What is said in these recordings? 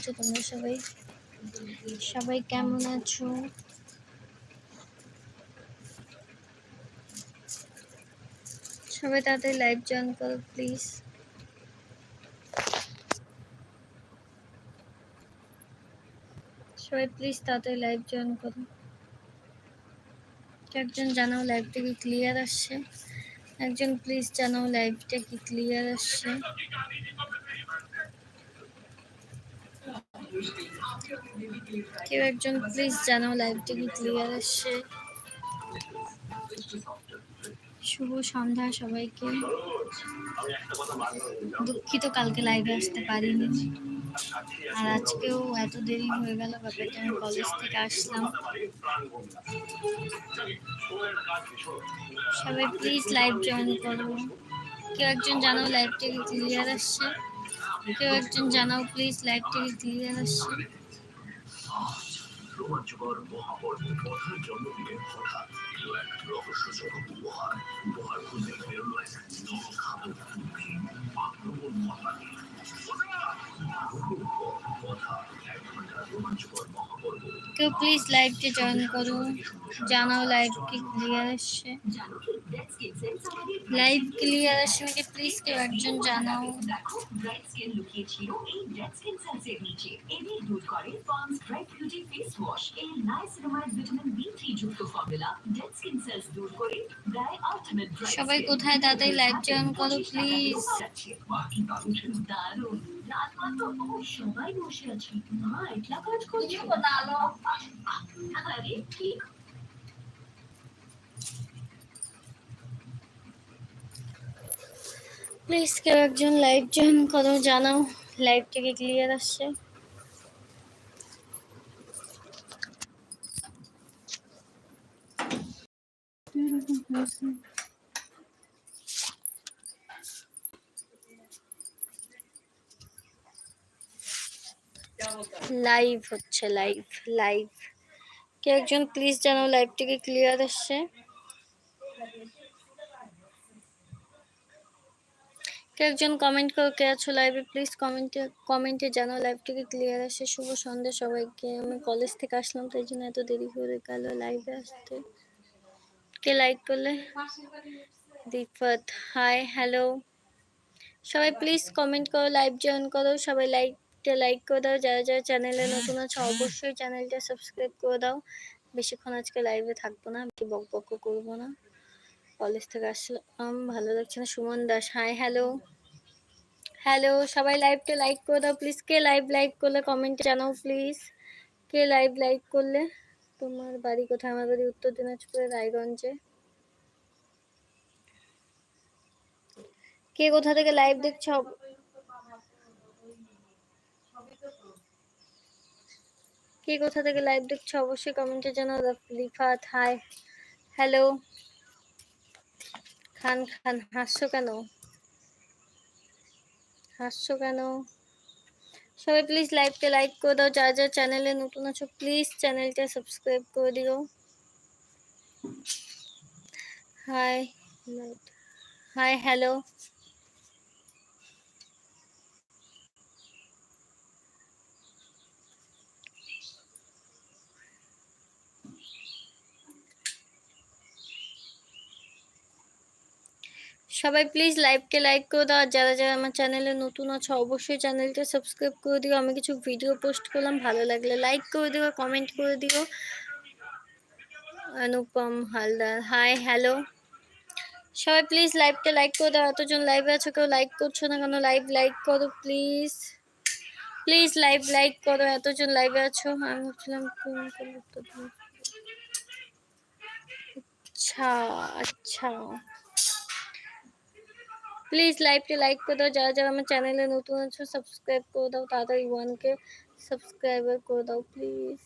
আছো তোমরা সবাই। সবাই কেমন আছো? সবাই তাড়াতাড়ি লাইভ জয়েন করো প্লিজ সবাই প্লিজ তাড়াতাড়ি লাইভ জয়েন করো। একজন জানাও লাইভটা কি ক্লিয়ার আসছে? একজন প্লিজ জানাও লাইভটা কি ক্লিয়ার আসছে? কেউ একজন প্লিজ জানাও লাইভটা কি ক্লিয়ার আসছে? শুভ সন্ধ্যা সবাইকে। দুঃখিত, কালকে লাইভে আসতে পারিনি। আর আজকেও এত দেরি হয়ে গেল ব্যাপারটা আমি কলেজ থেকে আসলাম। সবাই প্লিজ লাইভ জয়েন করো। কেউ একজন জানাও লাইভটা ক্লিয়ার আসছে? কেউ একজন জানাও প্লিজ লাইভটি দিয়ে আসছে? রোমাঞ্চকর মহাপর্ব কথার জন্মদিনে হঠাৎ এলো এক রহস্যজনক উপহার উপহার খুঁজে এক এক ঘণ্টা রোমাঞ্চকর কেউ প্লিজ লাইভটা জয়েন করো। জানাও লাইভ কি ক্লিয়ার আসছে। লাইভ ক্লিয়ার আসছে নাকি প্লিজ কেউ একজন জানাও। সবাই কোথায় তাড়াতাড়ি লাইভ জয়েন করো প্লিজ দারুণ। রাত সবাই বসে আছি। মা একলা কাজ করছ? প্লিজ কেউ একজন লাইভ জয়েন করো জানাও লাইভ থেকে ক্লিয়ার আসছে। লাইভ হচ্ছে লাইভ লাইভ কেউ একজন প্লিজ জানাও লাইভ থেকে ক্লিয়ার আসছে? কেউ একজন কমেন্ট করো, কে আছো লাইভে প্লিজ কমেন্টে কমেন্টে জানাও লাইভ থেকে ক্লিয়ার আসে শুভ সন্ধ্যা সবাইকে। আমি কলেজ থেকে আসলাম, তাই জন্য এত দেরি করে গেল লাইভে আসতে। কে লাইক করলে? দীপত হাই হ্যালো সবাই প্লিজ কমেন্ট করো লাইভ জয়েন করো, সবাই লাইকটা লাইক করে দাও। যারা যারা চ্যানেলে নতুন আছে, অবশ্যই চ্যানেলটা সাবস্ক্রাইব করে দাও। বেশিক্ষণ আজকে লাইভে থাকব না বেশি বক বক করব না। কলেজ থেকে আসলাম, ভালো লাগছে না। Suman Das hi hello hello সবাই লাইভটা লাইক করে দাও প্লিজ কে লাইভ লাইক করলে কমেন্টে জানাও প্লিজ কে লাইভ লাইক করলে? তোমার বাড়ি কোথায়? আমার বাড়ি উত্তর দিনাজপুরে রায়গঞ্জে। কে কোথা থেকে লাইভ দেখছ? কে কোথা থেকে লাইভ দেখছ, অবশ্যই কমেন্টে জানাও। রিফাত হাই হ্যালো খান খান, হাসছো কেন? হাসছো কেন? সবাই প্লিজ লাইভটা লাইক করে দাও যা যা চ্যানেলে নতুন আছো প্লিজ চ্যানেলটা সাবস্ক্রাইব করে দিও। হাই হাই হ্যালো সবাই প্লিজ লাইভকে লাইক করে দাও যারা যারা আমার চ্যানেলে নতুন আছে, অবশ্যই চ্যানেলটা সাবস্ক্রাইব করে দিও। আমি কিছু ভিডিও পোস্ট করলাম, ভালো লাগলে লাইক করে দিও কমেন্ট করে দিও। অনুপম হালদার হাই হ্যালো সবাই প্লিজ লাইভটা লাইক করে দাও, এতজন লাইভে আছো, কেউ লাইক করছ না কেন? লাইভ লাইক করো প্লিজ প্লিজ লাইভ লাইক করো, এতজন লাইভে আছো। আমি ভাবছিলাম আচ্ছা আচ্ছা। প্লিজ লাইভটি লাইক করে দাও যারা যারা আমার চ্যানেলে নতুন আছো সাবস্ক্রাইব করে দাও তাড়াতাড়ি ওয়ানকে সাবস্ক্রাইবার করে দাও প্লিজ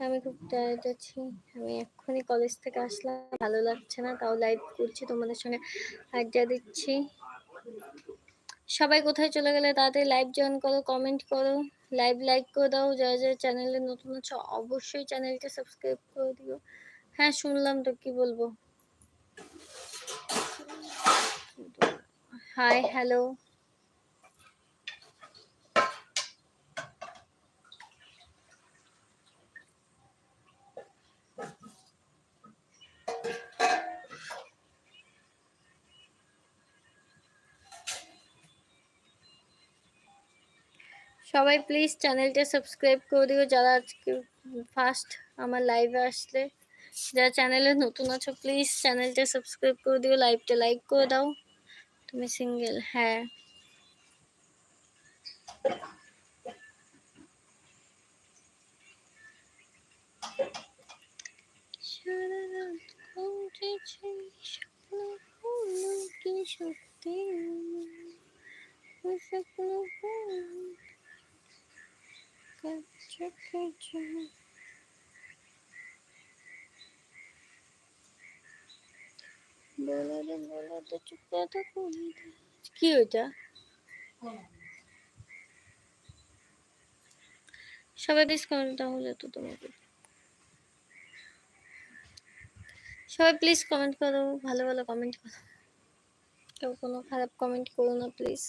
আমি খুব টায়ার্ড আছি আমি এক্ষুনি কলেজ থেকে আসলাম ভালো লাগছে না তাও লাইভ করছি তোমাদের সঙ্গে আড্ডা দিচ্ছি সবাই কোথায় চলে গেলে তাড়াতাড়ি লাইভ জয়েন করো কমেন্ট করো লাইভ লাইক করে দাও যারা যারা চ্যানেলে নতুন আছো অবশ্যই চ্যানেলটা সাবস্ক্রাইব করে দিও হ্যাঁ শুনলাম তো, কি বলব? হাই হ্যালো সবাই প্লিজ চ্যানেলটা সাবস্ক্রাইব করে দিও, যারা আজকে ফার্স্ট আমার লাইভে আসলে। যারা চ্যানেলে নতুন আছো প্লিজ চ্যানেলটা সাবস্ক্রাইব করে দিও লাইভটা লাইক করে দাও তুমি সিঙ্গেল হ্যাঁ সারা রাত ঘুরেছে স্বপ্ন হলো কি সত্যি ওই স্বপ্ন হলো কাছে কাছে বলাতে বলাতে চুপ কথা করে কি ওইটা? সবাই ডিসকাউন্ট তাহলে তো তোমাকে সবাই প্লিজ কমেন্ট করো, ভালো ভালো কমেন্ট করো। কেউ কোনো খারাপ কমেন্ট করো না প্লিজ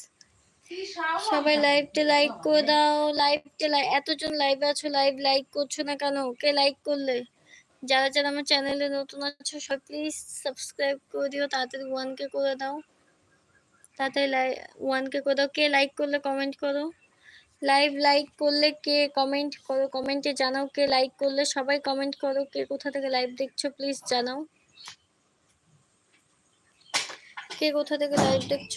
সবাই লাইভটা লাইক করে দাও লাইভটা এতজন লাইভ আছো লাইভ লাইক করছ না কেন? কে লাইক করলে? যারা যারা আমার চ্যানেলে নতুন আছো সব প্লিজ সাবস্ক্রাইব করে দিও, তাড়াতাড়ি ওয়ান কে করে দাও। তাড়াতাড়ি লাই ওয়ান কে করে দাও। কে লাইক করলে কমেন্ট করো। লাইভ লাইক করলে কে কমেন্ট করো? কমেন্টে জানাও কে লাইক করলে। সবাই কমেন্ট করো কে কোথা থেকে লাইভ দেখছ প্লিজ জানাও। কে কোথা থেকে লাইভ দেখছ?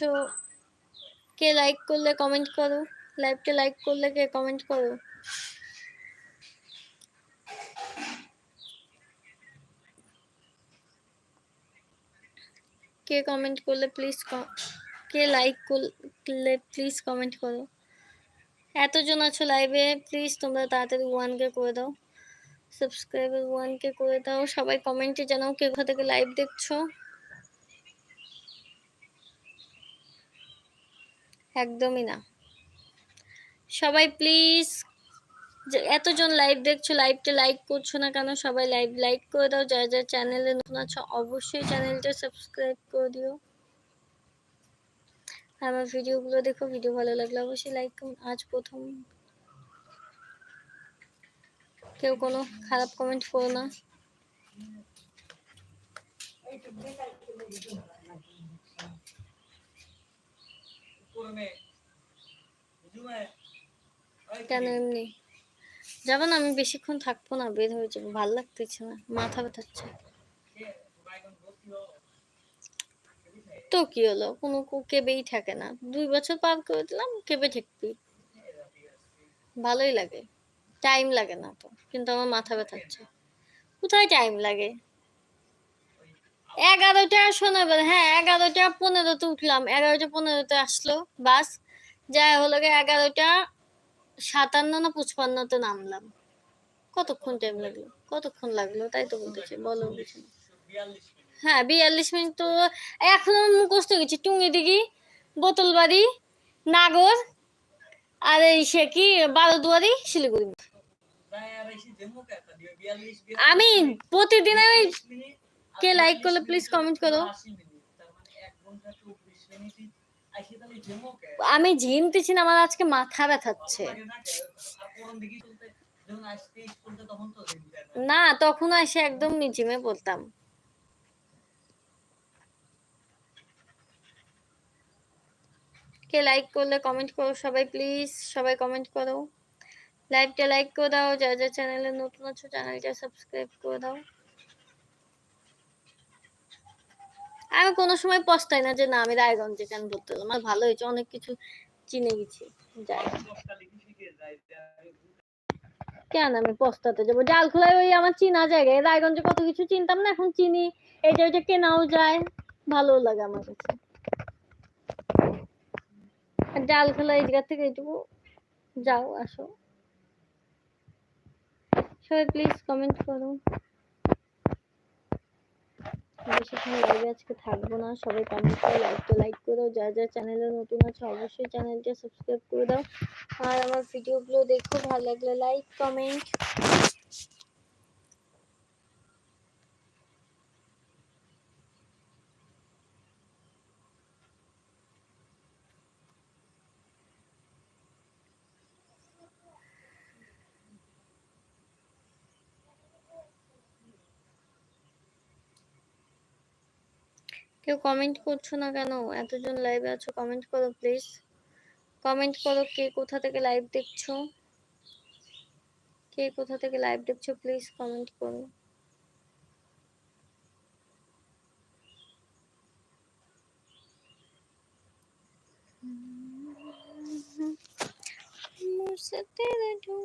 কে লাইক করলে কমেন্ট করো? লাইভটা লাইক করলে কে কমেন্ট করো? কে কমেন্ট করলে প্লিজ কে লাইক করলে প্লিজ কমেন্ট করো। এতজন আছো লাইভে প্লিজ তোমরা তাড়াতাড়ি ওয়ান কে করে দাও। সাবস্ক্রাইবার ওয়ান কে করে দাও। সবাই কমেন্টে জানাও কে কোথা থেকে লাইভ দেখছ। একদমই না। সবাই প্লিজ এতজন লাইভ দেখছ লাইভটা লাইক করছ না কেন? সবাই লাইভ লাইক করে দাও। যারা যারা চ্যানেলে নতুন আছো, অবশ্যই চ্যানেলটা সাবস্ক্রাইব করে দিও। আমার ভিডিওগুলো দেখো ভিডিও ভালো লাগলে অবশ্যই লাইক করুন আজ প্রথম। কেউ কোনো খারাপ কমেন্ট করো না। কেন এমনি? যাব না, আমি বেশিক্ষণ থাকব না, বের হয়ে যাব, ভালো লাগতেছে না, মাথা ব্যথাচ্ছে। তো কি হলো কোনো কেবেই থাকে না। দুই বছর পার করে দিলাম, কেবে ঠেকবি? ভালোই লাগে টাইম লাগে না তো, কিন্তু আমার মাথা ব্যথাচ্ছে। কোথায় টাইম লাগে? এগারোটা শোনা এবার হ্যাঁ এগারোটা পনেরোতে উঠলাম, এগারোটা পনেরোতে আসলো, বাস, যাই হলো গিয়ে এগারোটা সাতান্ন না পঁচপান্নতে নামলাম। কতক্ষণ টাইম লাগল? কতক্ষণ লাগল? তাই তো বলতেছি বলো হ্যাঁ বিয়াল্লিশ মিনিট তো এখনও মুখস্থ গেছি। টুঙ্গি দিঘি বোতলবাড়ি নাগর আর এই সে কি বারোদুয়ারি শিলিগুড়ি। আমি প্রতিদিন আমি কে লাইক করলে প্লিজ কমেন্ট করো। আমি ঝিমতেছি না, আমার আজকে মাথা ব্যথাচ্ছে। না তখন এসে একদম নিচিমে পড়তাম। কে লাইক করলে কমেন্ট করো সবাই প্লিজ সবাই কমেন্ট করো। লাইভটা লাইক করে দাও। যা যা চ্যানেলে নতুন আছো চ্যানেলটা সাবস্ক্রাইব করে দাও। আমি কোনো সময় পস্তাই না যে, না, আমি রায়গঞ্জে কেন ভর্তি হলাম? আমার ভালো হয়েছে, অনেক কিছু চিনে গেছি, যাই কেন আমি পস্তাতে যাব? ডালখোলায় ওই আমার চিনা জায়গায় রায়গঞ্জে কত কিছু চিনতাম না, এখন চিনি। এটা ওইটা কেনাও যায় ভালো লাগে আমার কাছে। আর ডালখোলা এই জায়গা থেকে এইটুকু। যাও, আসো। সবাই প্লিজ কমেন্ট করো। বেশিক্ষণ লাইভে আজকে থাকব না। সবাই কমেন্ট করে লাইকটা লাইক করো। যা যা চ্যানেলে নতুন আছে, অবশ্যই চ্যানেলটা সাবস্ক্রাইব করে দাও। আর আমার ভিডিওগুলো দেখো, ভালো লাগলে লাইক কমেন্ট কেউ কমেন্ট করছ না কেন? এতজন লাইভে আছো কমেন্ট করো প্লিজ কমেন্ট করো কে কোথা থেকে লাইভ দেখছ। কে কোথা থেকে লাইভ দেখছ প্লিজ কমেন্ট করো। মুসতে দেখো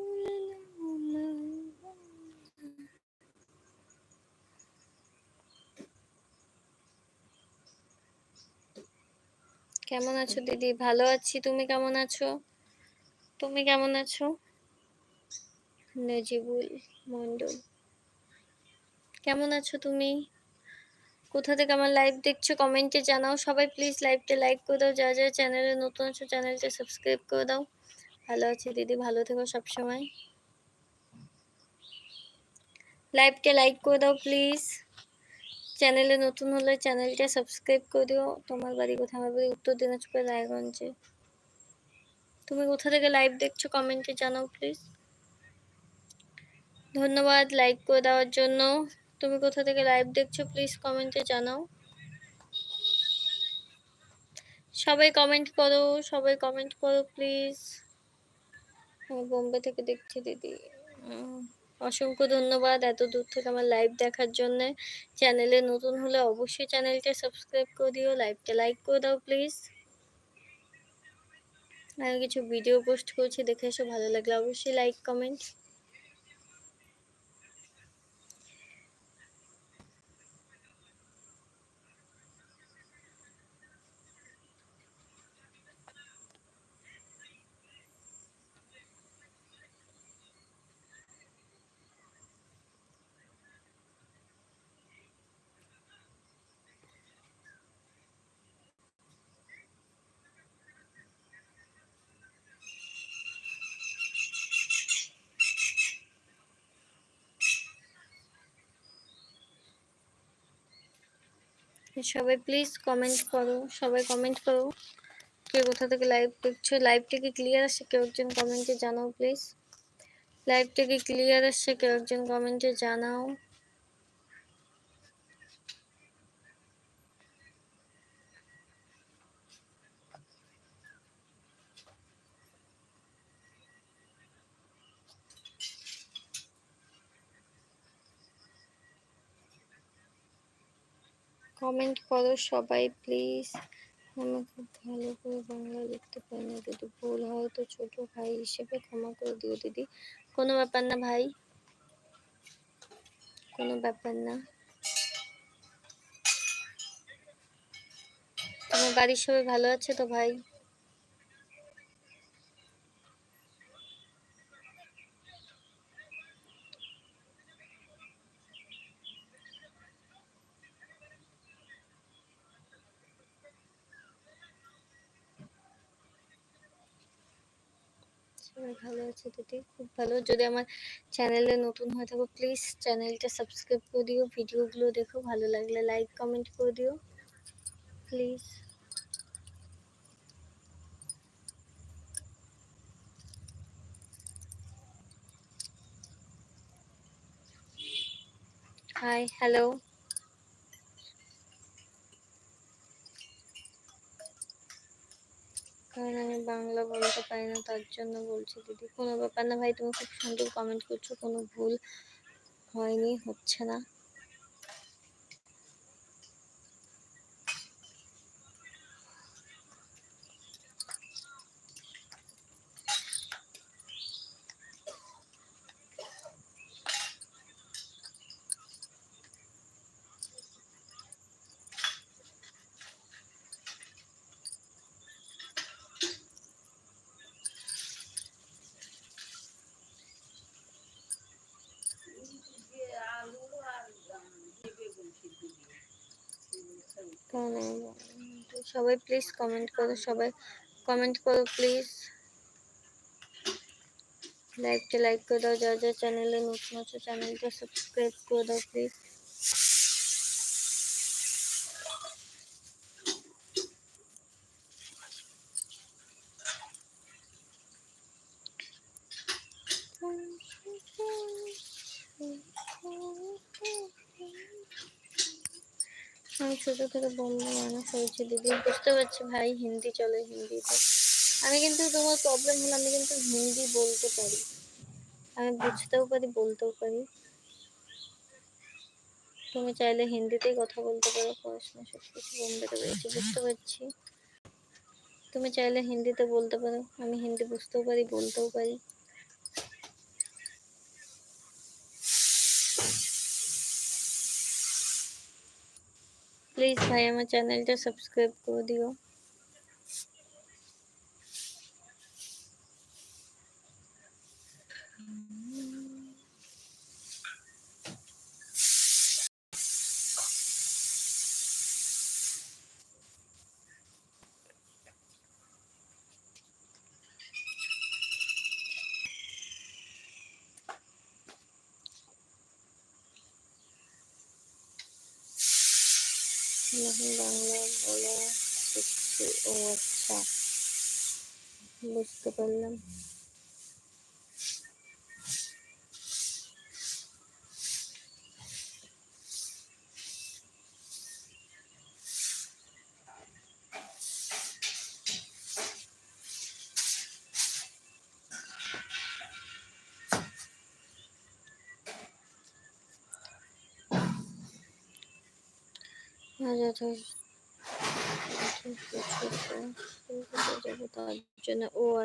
কেমন আছো দিদি? ভালো আছি, তুমি কেমন আছো? তুমি কেমন আছো? নজিবুল মন্ডল কেমন আছো তুমি? কোথা থেকে আমার লাইভ দেখছ কমেন্টে জানাও। সবাই প্লিজ লাইভটা লাইক করে দাও। যা যা চ্যানেলে নতুন আছো চ্যানেলটা সাবস্ক্রাইব করে দাও। ভালো আছি দিদি, ভালো থেকো সবসময়। লাইভটা লাইক করে দাও প্লিজ চ্যানেলে নতুন হলে চ্যানেলটা সাবস্ক্রাইব করে দিও। তোমার বাড়ি কোথায়? আমার বাড়ি উত্তর দিনাজপুর রায়গঞ্জে। তুমি কোথা থেকে লাইভ দেখছ কমেন্টে জানাও প্লিজ ধন্যবাদ লাইক করে দেওয়ার জন্য। তুমি কোথা থেকে লাইভ দেখছ প্লিজ কমেন্টে জানাও। সবাই কমেন্ট করো, সবাই কমেন্ট করো প্লিজ আমি বোম্বে থেকে দেখছি দিদি। অসংখ্য ধন্যবাদ এত দূর থেকে আমার লাইভ দেখার জন্য। চ্যানেলে নতুন হলে অবশ্যই চ্যানেলটা সাবস্ক্রাইব করে দিও লাইভটা লাইক করে দাও প্লিজ আমি কিছু ভিডিও পোস্ট করছি, দেখে এসে ভালো লাগলে অবশ্যই লাইক কমেন্ট সবাই প্লিজ কমেন্ট করো, সবাই কমেন্ট করো। কে কোথা থেকে লাইভ দেখছ লাইভটা কি ক্লিয়ার আসছে? কেউ একজন কমেন্টে জানাও প্লিজ লাইভটা কি ক্লিয়ার আসছে? কেউ একজন কমেন্টে জানাও। কমেন্ট করো সবাই প্লিজ আমি খুব ভালো করে বাংলা লিখতে পারি না, যদি ভুল হয় তো ছোট ভাই হিসেবে ক্ষমা করে দিও দিদি। কোনো ব্যাপার না ভাই। কোনো ব্যাপার না। তোমার বাড়ির সবাই ভালো আছে তো ভাই সবাই ভালো আছে দিদি খুব ভালো। যদি আমার চ্যানেলে নতুন হয়ে থাকো প্লিজ চ্যানেলটা সাবস্ক্রাইব করে দিও ভিডিওগুলো দেখো, ভালো লাগলে লাইক কমেন্ট করে দিও প্লিজ হাই হ্যালো কারণ আমি বাংলা বলতে পারি না, তার জন্য বলছি দিদি। কোনো ব্যাপার না ভাই, তুমি খুব সুন্দর কমেন্ট করছ, কোনো ভুল হয়নি, হচ্ছে না কারণ আমি- তো সবাই প্লিজ কমেন্ট করো, সবাই কমেন্ট করো প্লিজ লাইভটা লাইক করে দাও যা যা চ্যানেলে নতুন আছে চ্যানেলটা সাবস্ক্রাইব করে দাও প্লিজ ছোট থেকে বোম্বে মানুষ হয়েছি, দিদি। বুঝতে পারছি ভাই, হিন্দি চলে হিন্দিতে। আমি কিন্তু তোমার প্রবলেম হলো, আমি কিন্তু হিন্দি বলতে পারি। আমি বুঝতেও পারি, বলতেও পারি। তুমি চাইলে হিন্দিতেই কথা বলতে পারো, পড়াশোনা সব কিছু বোম্বেতে পেরেছি বুঝতে পারছি। তুমি চাইলে হিন্দিতে বলতে পারো, আমি হিন্দি বুঝতেও পারি, বলতেও পারি। প্লিজ ভাই আমার চ্যানেলটা সাবস্ক্রাইব করে দিও এখন বাংলা বলা শিখছি ও আচ্ছা বুঝতে পারলাম।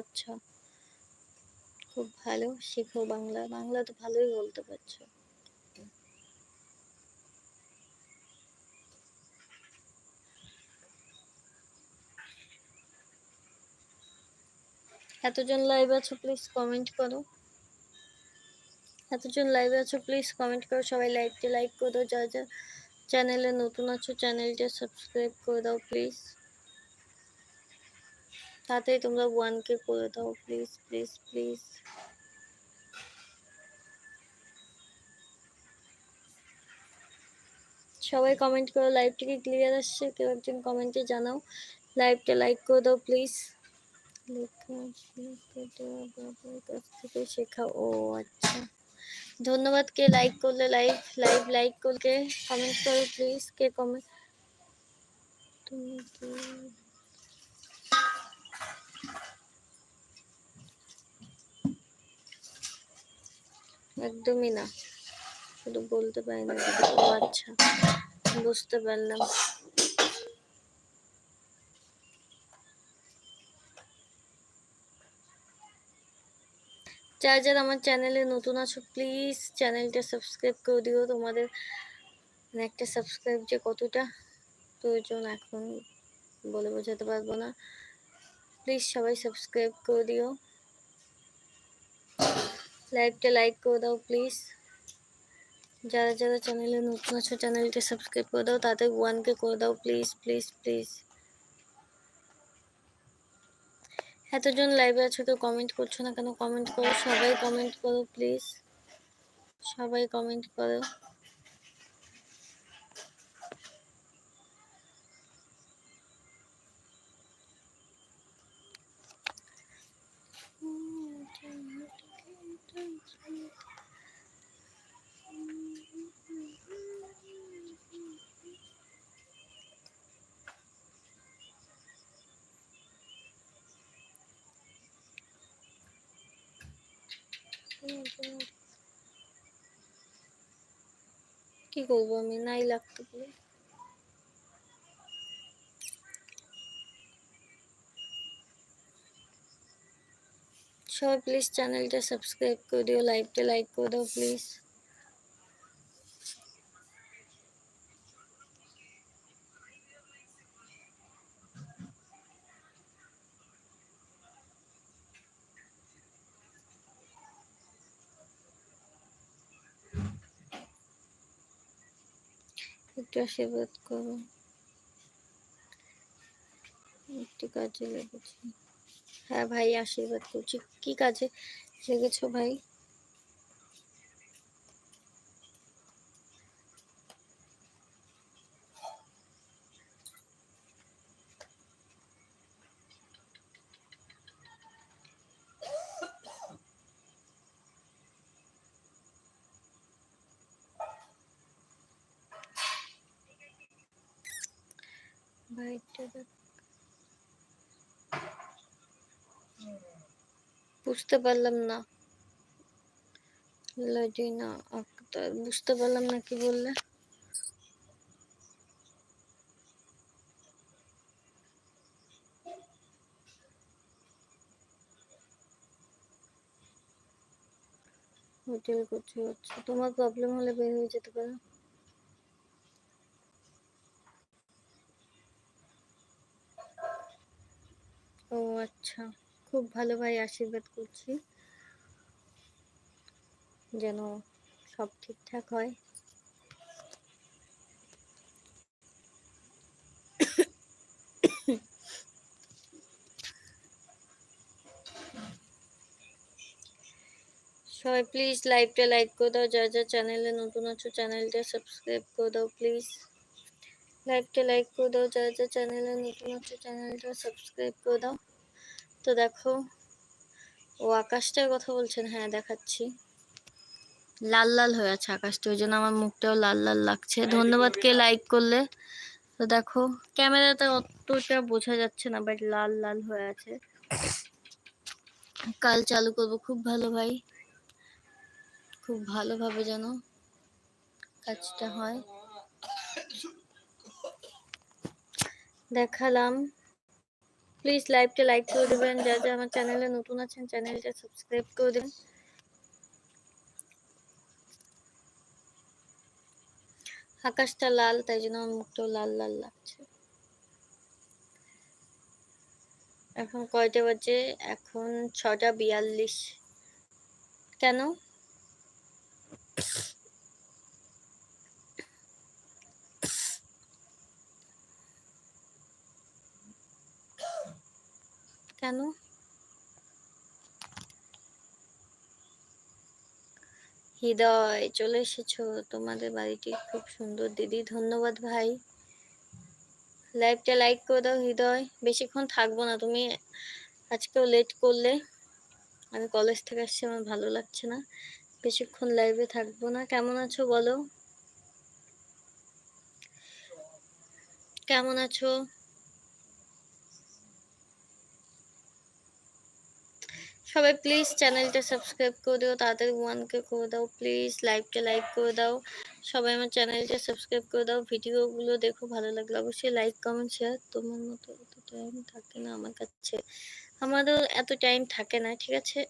আচ্ছা খুব ভালো বাংলা। বাংলা তো ভালোই বলতে পারছ। এতজন লাইভ আছো প্লিজ কমেন্ট করো। এতজন লাইভে আছো প্লিজ কমেন্ট করো। সবাই লাইভটি লাইক করো, যা যা চ্যানেলে নতুন আছো, চ্যানেলটা সাবস্ক্রাইব করে দাও প্লিজ তাতেই তোমরা ওয়ান কে করে দাও প্লিজ প্লিজ প্লিজ সবাই কমেন্ট করো লাইভটা কি ক্লিয়ার আসছে? কেউ একজন কমেন্টে জানাও। লাইভটা লাইক করে দাও প্লিজ লেখা কাছ থেকে শেখা। ও আচ্ছা। ধন্যবাদ কে লাইক করলে লাইভ লাইভ লাইক করলে কমেন্ট করো প্লিজ কে কমেন্ট তুমি কি একদমই না শুধু বলতে পারি না দিদি। ও আচ্ছা বুঝতে পারলাম যারা যারা আমার চ্যানেলে নতুন আছো প্লিজ চ্যানেলটা সাবস্ক্রাইব করে দিও। তোমাদের মানে একটা সাবস্ক্রাইব যে কতটা প্রয়োজন এখন বলে বোঝাতে পারব না। প্লিজ সবাই সাবস্ক্রাইব করে দিও। লাইভটা লাইক করে দাও প্লিজ যারা যারা চ্যানেলে নতুন আছো চ্যানেলটা সাবস্ক্রাইব করে দাও, তাদের ওয়ানকে করে দাও প্লিজ প্লিজ প্লিজ এতজন লাইভে আছো কেউ কমেন্ট করছ না কেন? কমেন্ট করো, সবাই কমেন্ট করো প্লিজ সবাই কমেন্ট করো। কি করব আমি নাই লাগতে পারে সবাই প্লিজ চ্যানেলটা সাবস্ক্রাইব করে দিও লাইভটা লাইক করে দাও প্লিজ একটু আশীর্বাদ করো। একটু কাজে লেগেছি। হ্যাঁ ভাই আশীর্বাদ করছি। কি কাজে লেগেছো ভাই? বুঝতে পারলাম না। লাডিনা আক্তার, বুঝতে পারলাম না কি বললে। হোটেল কোথায় হচ্ছে তোমার প্রবলেম হলে বের হয়ে যেতে পারো ও আচ্ছা খুব ভালো ভাই আশীর্বাদ করছি। যেন সব ঠিকঠাক হয়। সবাই প্লিজ লাইভটা লাইক করে দাও। যা যা চ্যানেলে নতুন আছো চ্যানেলটা সাবস্ক্রাইব করে দাও প্লিজ লাইভটা লাইক করে দাও। যা যা চ্যানেলে নতুন আছো চ্যানেলটা সাবস্ক্রাইব করে দাও। তো দেখো ও আকাশটার কথা বলছেন হ্যাঁ দেখাচ্ছি। লাল লাল হয়ে আছে আকাশটা ওই জন্য আমার মুখটাও লাল লাল লাগছে। ধন্যবাদ কে লাইক করলে। তো দেখো ক্যামেরাতে অতটা বোঝা যাচ্ছে না বাট লাল লাল হয়ে আছে। কাল চালু করব খুব ভালো ভাই। খুব ভালোভাবে যেন কাজটা হয়। দেখালাম। প্লিজ লাইভটা লাইক করে দেবেন। যা যা আমার চ্যানেলে নতুন আছেন চ্যানেলটা সাবস্ক্রাইব করে দেবেন। আকাশটা লাল, তাই জন্য আমার মুখটাও লাল লাল লাগছে। এখন কয়টা বাজে? এখন ছটা বিয়াল্লিশ। কেন? কেন? হৃদয়, চলে এসেছ। তোমাদের বাড়িটি খুব সুন্দর, দিদি। ধন্যবাদ, ভাই। লাইভটা লাইক করে দাও, হৃদয়। বেশিক্ষণ থাকব না তুমি। আজকেও লেট করলে। আমি কলেজ থেকে আসছি, আমার ভালো লাগছে না। বেশিক্ষণ লাইভে থাকব না। কেমন আছো বলো? কেমন আছো? সবাই প্লিজ চ্যানেলটা সাবস্ক্রাইব করে দিও, তাড়াতাড়ি ওয়ানকে করে দাও প্লিজ লাইভটা লাইক করে দাও। সবাই আমার চ্যানেলটা সাবস্ক্রাইব করে দাও, ভিডিওগুলো দেখো, ভালো লাগলে অবশ্যই লাইক কমেন্ট শেয়ার তোমার মতো এত টাইম থাকে না আমার কাছে। আমারও এত টাইম থাকে না, ঠিক আছে?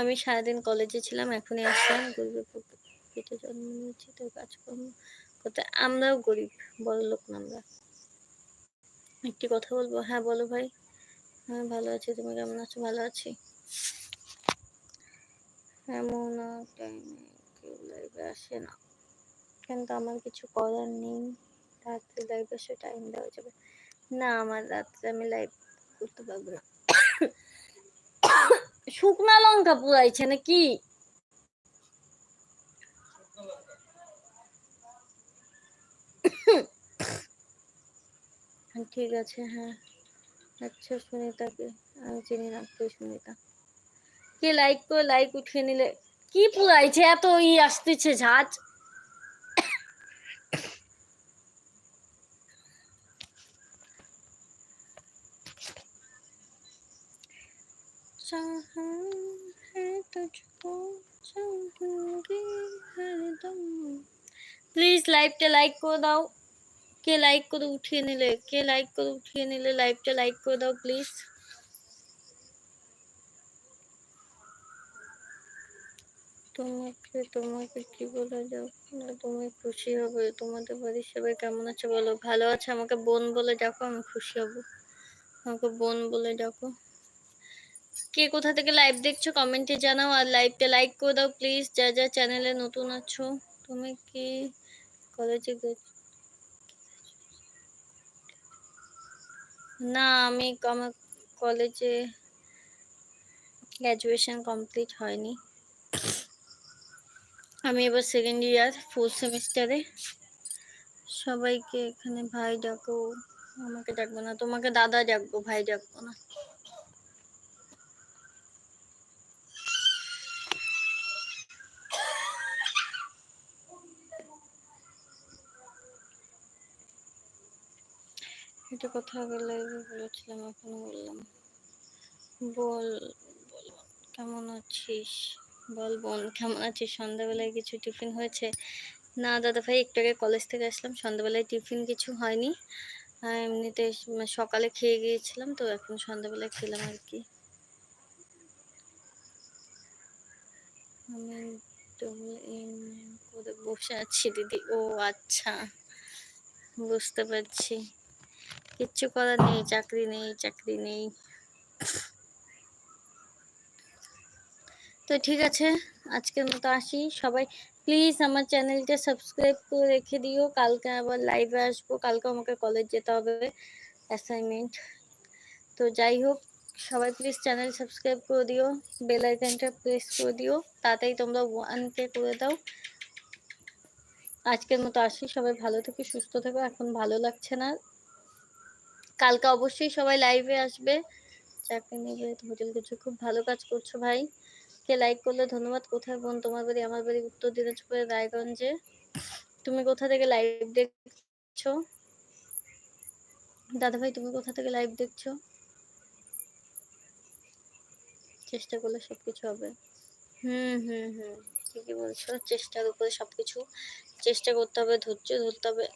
আমি সারাদিন কলেজে ছিলাম, এখনই আসলাম, গরিবের পেটে জন্ম নিয়েছি, তো কাজকর্ম করতে, আমরাও গরিব বড় লোক না আমরা। একটি কথা বলব? হ্যাঁ বলো ভাই। হ্যাঁ ভালো আছি। তুমি কেমন আছো? ভালো আছি। এমন কেউ লাইভে আসে না। কিন্তু আমার কিছু করার নেই। রাত্রে লাইভে এসে টাইম দেওয়া যাবে। না, আমার রাত্রে আমি লাইভ করতে পারব না। শুকনা লঙ্কা পুরাইছে নাকি? ঠিক আছে হ্যাঁ। আচ্ছা সুনিতাকে। আমি চিনি না, কে সুনিতা? কে লাইক করে লাইক উঠিয়ে নিলে? কি পুরাইছে এত ই আসতেছে ঝাঁজ? প্লিজ লাইভটা লাইক করে দাও। কে লাইক করে উঠিয়ে নিলে? কে লাইক করে উঠিয়ে নিলে লাইভটা লাইক করে দাও প্লিজ তোমাকে তোমাকে কি বলে যাও? তুমি খুশি হবে। তোমাদের বাড়ির সবাই কেমন আছে বলো? ভালো আছে? আমাকে বোন বলে ডাকো, আমি খুশি হব। আমাকে বোন বলে ডাকো। কে কোথা থেকে লাইভ দেখছ কমেন্টে জানাও, আর লাইভটা লাইক করে দাও প্লিজ যা যা চ্যানেলে নতুন আছো, তুমি কি কলেজে গেছো না, আমি আমার কলেজে গ্র্যাজুয়েশন কমপ্লিট হয়নি। আমি এবার সেকেন্ড ইয়ার ফোর্থ সেমিস্টারে সবাইকে এখানে ভাই ডাকো, আমাকে ডাকবো না। তোমাকে দাদা ডাকবো, ভাই ডাকবো না। এটা কথা আগে লাইভে বলেছিলাম, এখনও বললাম। বল বল, কেমন আছিস? বল বোন কেমন আছিস? সন্ধ্যাবেলায় কিছু টিফিন হয়েছে? না দাদা ভাই, একটু আগে কলেজ থেকে আসলাম, সন্ধ্যাবেলায় টিফিন কিছু হয়নি। এমনিতে সকালে খেয়ে গিয়েছিলাম, তো এখন সন্ধ্যাবেলায় খেলাম আর কি। আমি করে বসে আছি, দিদি। ও আচ্ছা বুঝতে পারছি। কিচ্ছু করার নেই, চাকরি নেই চাকরি নেই। তো ঠিক আছে, আজকের মতো আসি। সবাই প্লিজ আমার চ্যানেলটা সাবস্ক্রাইব করে রেখে দিও। কালকে আবার লাইভে আসব। কালকে আমাকে কলেজ যেতে হবে অ্যাসাইনমেন্ট তো যাই হোক, সবাই প্লিজ চ্যানেল সাবস্ক্রাইব করে দিও। বেল আইকনটা প্রেস করে দিও। তাড়াতাড়ি তোমরা ওয়ানকে করে দাও। আজকের মতো আসি। সবাই ভালো থেকো, সুস্থ থেকো। এখন ভালো লাগছে না। কালকে অবশ্যই সবাই লাইভে আসবে। চাকরি নেবে হোটেল কিছু খুব ভালো কাজ করছ ভাই। কে লাইক করলে, ধন্যবাদ। কোথায় বোন? তোমার বাড়ি, আমার বাড়ি উত্তর দিনাজপুরের রায়গঞ্জে। তুমি কোথা থেকে লাইভ দেখছ? দাদা ভাই, তুমি কোথা থেকে লাইভ দেখছ? চেষ্টা করলে সবকিছু হবে। হুম হুম হুম। ঠিকই বলছো, চেষ্টার উপরে সবকিছু। চেষ্টা করতে হবে, ধৈর্য ধরতে হবে।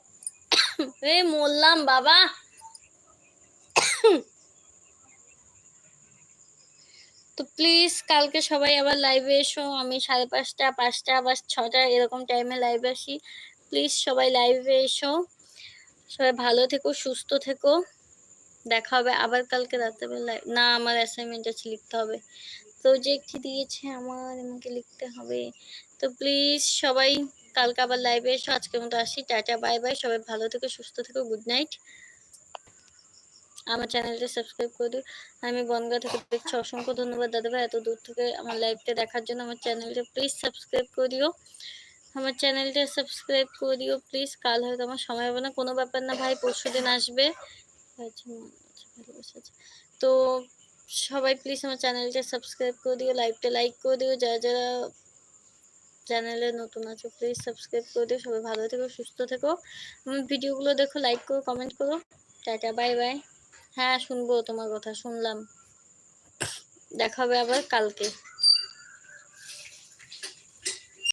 এই মরলাম বাবা! তো প্লিজ কালকে সবাই আবার লাইভে এসো। আমি সাড়ে পাঁচটা পাঁচটা বা ছটা এরকম টাইমে লাইভে আসি। প্লিজ সবাই লাইভে এসো। সবাই ভালো থেকো, সুস্থ থেকো। দেখা হবে আবার কালকে রাত্রেবেলায় না, আমার অ্যাসাইনমেন্ট আছে, লিখতে হবে। প্রজেক্ট দিয়েছে আমার, আমাকে লিখতে হবে। তো প্লিজ সবাই কালকে আবার লাইভে এসো। আজকের মতো আসি। টাটা বাই বাই সবাই ভালো থেকো, সুস্থ থেকো। গুড নাইট আমার চ্যানেলটা সাবস্ক্রাইব করে দিও। আমি বনগা থেকে দেখছি। অসংখ্য ধন্যবাদ দাদা ভাই এত দূর থেকে আমার লাইভটা দেখার জন্য। আমার চ্যানেলটা প্লিজ সাবস্ক্রাইব করে দিও। আমার চ্যানেলটা সাবস্ক্রাইব করে দিও প্লিজ কাল হয়তো আমার সময় হবে না। কোনো ব্যাপার না ভাই পরশু দিন আসবে। আচ্ছা, আচ্ছা, আছে। তো সবাই প্লিজ আমার চ্যানেলটা সাবস্ক্রাইব করে দিও। লাইভটা লাইক করে দিও। যারা যারা চ্যানেলে নতুন আছো প্লিজ সাবস্ক্রাইব করে দিও। সবাই ভালো থেকো সুস্থ থেকো। আমার ভিডিওগুলো দেখো লাইক করো কমেন্ট করো। টাটা বাই বাই হ্যাঁ শুনব তোমার কথা শুনলাম। দেখা হবে আবার কালকে।